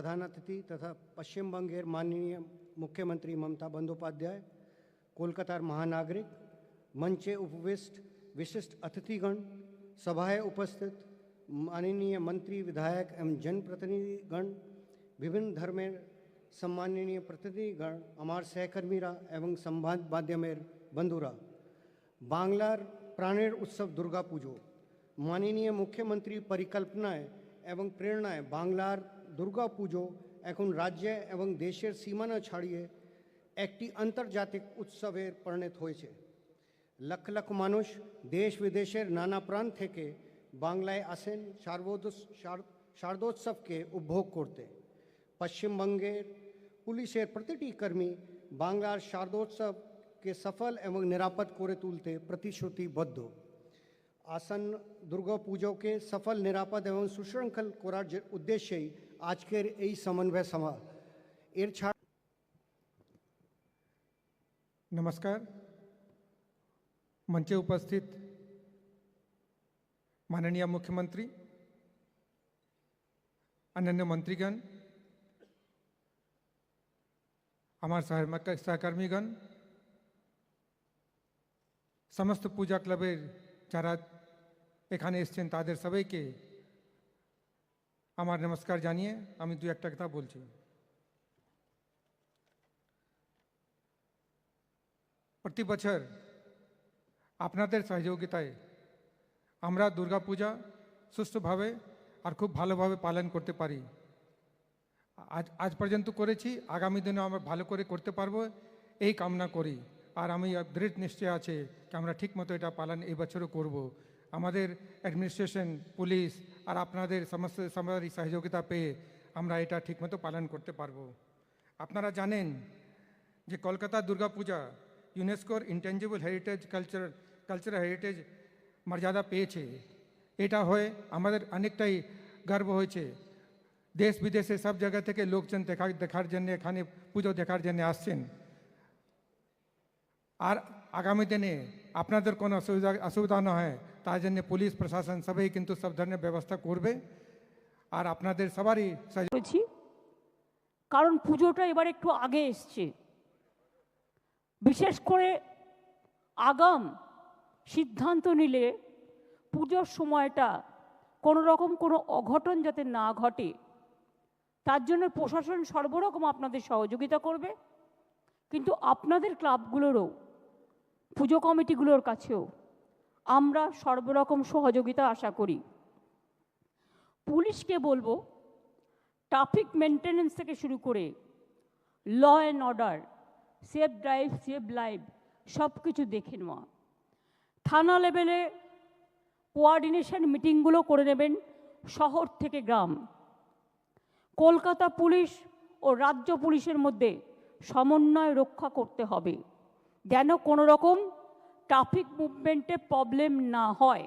प्रधान अतिथि तथा पश्चिम बंगेर माननीय मुख्यमंत्री ममता बंदोपाध्याय कोलकाता महानागरिक, मंचे उपविष्ट, विशिष्ट अतिथिगण, सभाएँ उपस्थित, माननीय मंत्री, विधायक एवं जनप्रतिनिधिगण, विभिन्न धर्मेर सम्माननीय प्रतिनिधिगण, अमार सहकर्मीरा एवं संवाद माध्यमेर बंधुरा। बांग्लार प्राणेर उत्सव दुर्गा पूजो। माननीय मुख्यमंत्री परिकल्पनाएँ एवं प्रेरणाएँ बांग्लार দুর্গাপুজো এখন রাজ্যে এবং দেশের সীমানা ছাড়িয়ে একটি আন্তর্জাতিক উৎসবের পরিণত হয়েছে। লক্ষ লক্ষ মানুষ দেশ বিদেশের নানা প্রান্ত থেকে বাংলায় আসেন শারবোদস- শারদোৎসবকে উপভোগ করতে। পশ্চিমবঙ্গের পুলিশের প্রতিটি কর্মী বাংলার শারদোৎসবকে সফল এবং নিরাপদ করে তুলতে প্রতিশ্রুতিবদ্ধ। আসন্ন দুর্গাপুজোকে সফল, নিরাপদ এবং সুশৃঙ্খল করার উদ্দেশ্যেই আজকের এই সমন্বয় সভা এর ছাড়া नमस्कार मंचे उपस्थित माननीय मुख्यमंत्री अन्य मंत्रीगण আমার সহকর্মী সহকর্মীগণ সমস্ত পূজা ক্লাবের যারা এখানে এসছেন তাদের সবাইকে আমার নমস্কার জানিয়ে আমি দু একটা কথা বলছি। প্রতি বছর আপনাদের সহযোগিতায় আমরা দুর্গাপূজা সুষ্ঠুভাবে আর খুব ভালোভাবে পালন করতে পারি। আজ আজ পর্যন্ত করেছি, আগামী দিনে আমরা ভালো করে করতে পারব, এই কামনা করি। আর আমি দৃঢ় নিশ্চয় আছে যে আমরা ঠিকমতো এটা পালন এই বছরও করব। আমাদের অ্যাডমিনিস্ট্রেশন পুলিশ আর আপনাদের সমস্ত সবারই সহযোগিতা পেয়ে আমরা এটা ঠিকমতো পালন করতে পারব। আপনারা জানেন যে কলকাতা দুর্গাপূজা ইউনেস্কোর intangible heritage culture, cultural heritage মর্যাদা পেয়েছে। এটা হয়ে আমাদের অনেকটাই গর্ব হয়েছে। দেশ বিদেশে সব জায়গা থেকে লোকজন দেখা, দেখার জন্য, এখানে পুজো দেখার জন্য আসছেন। আর আগামী দিনে আপনাদের কোনো অসুবিধা অসুবিধা না হয় তার জন্য পুলিশ, প্রশাসন সবাই কিন্তু সব ধরনের ব্যবস্থা করবে। আর আপনাদের সবারই করেছি কারণ পুজোটা এবার একটু আগে এসছে। বিশেষ করে আগাম সিদ্ধান্ত নিলে পুজোর সময়টা কোনো রকম কোনো অঘটন যাতে না ঘটে, তার জন্য প্রশাসন সর্বরকম আপনাদের সহযোগিতা করবে। কিন্তু আপনাদের ক্লাবগুলোরও, পুজো কমিটিগুলোর কাছেও আমরা সর্বরকম সহযোগিতা আশা করি। পুলিশকে বলব ট্রাফিক মেনটেনেন্স থেকে শুরু করে law and order safe drive safe live সব কিছু দেখে নেওয়া। থানা লেভেলে কোয়ার্ডিনেশন মিটিংগুলো করে নেবেন শহর থেকে গ্রাম। কলকাতা পুলিশ ও রাজ্য পুলিশের মধ্যে সমন্বয় রক্ষা করতে হবে। যেন কোনো রকম ট্রাফিক মুভমেন্টে প্রবলেম না হয়।